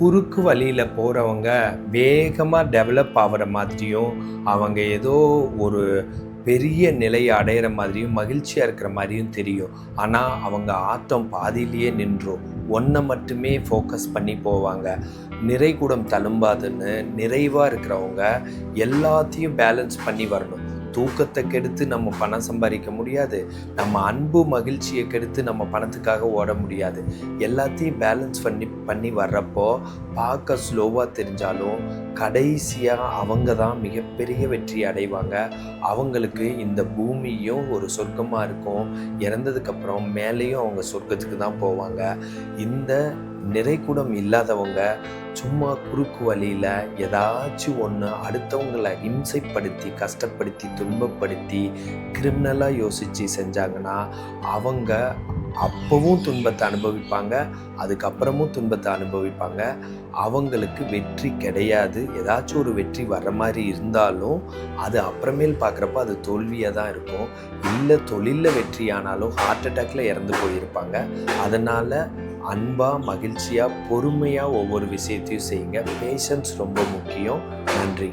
குறுக்கு வழியில் போகிறவங்க வேகமாக டெவலப் ஆகிற மாதிரியும் அவங்க ஏதோ ஒரு பெரிய நிலையை அடையிற மாதிரியும் மகிழ்ச்சியாக இருக்கிற மாதிரியும் தெரியும். ஆனால் அவங்க ஆட்டம் பாதியிலேயே நின்றோம். ஒன்றை மட்டுமே ஃபோக்கஸ் பண்ணி போவாங்க. நிறைகுடம் தழும்பாதுன்னு நிறைவாக இருக்கிறவங்க எல்லாத்தையும் பேலன்ஸ் பண்ணி வரணும். தூக்கத்தை கெடுத்து நம்ம பணம் சம்பாதிக்க முடியாது. நம்ம அன்பு மகிழ்ச்சியை கெடுத்து நம்ம பணத்துக்காக ஓட முடியாது. எல்லாத்தையும் பேலன்ஸ் பண்ணி பண்ணி வர்றப்போ பார்க்க ஸ்லோவாக தெரிஞ்சாலும் கடைசியாக அவங்க தான் மிகப்பெரிய வெற்றி அடைவாங்க. அவங்களுக்கு இந்த பூமியும் ஒரு சொர்க்கமாக இருக்கும். இறந்ததுக்கப்புறம் மேலேயும் அவங்க சொர்க்கத்துக்கு தான் போவாங்க. இந்த நிறைக்கூடம் இல்லாதவங்க சும்மா குறுக்கு வழியில் ஏதாச்சும் ஒன்று அடுத்தவங்களை இம்சைப்படுத்தி கஷ்டப்படுத்தி துன்பப்படுத்தி கிரிமினலாக யோசித்து செஞ்சாங்கன்னா அவங்க அப்போவும் துன்பத்தை அனுபவிப்பாங்க அதுக்கப்புறமும் துன்பத்தை அனுபவிப்பாங்க. அவங்களுக்கு வெற்றி கிடையாது. ஏதாச்சும் ஒரு வெற்றி வர மாதிரி இருந்தாலும் அது அப்புறமேல் பார்க்குறப்ப அது தோல்வியாக தான் இருக்கும். இல்லை தொழிலில் வெற்றி ஆனாலும் ஹார்ட் அட்டாக்ல இறந்து போயிருப்பாங்க. அதனால் அன்பாக மகிழ்ச்சியாக பொறுமையாக ஒவ்வொரு விஷயத்தையும் செய்யுங்க. பேஷன்ஸ் ரொம்ப முக்கியம். நன்றி.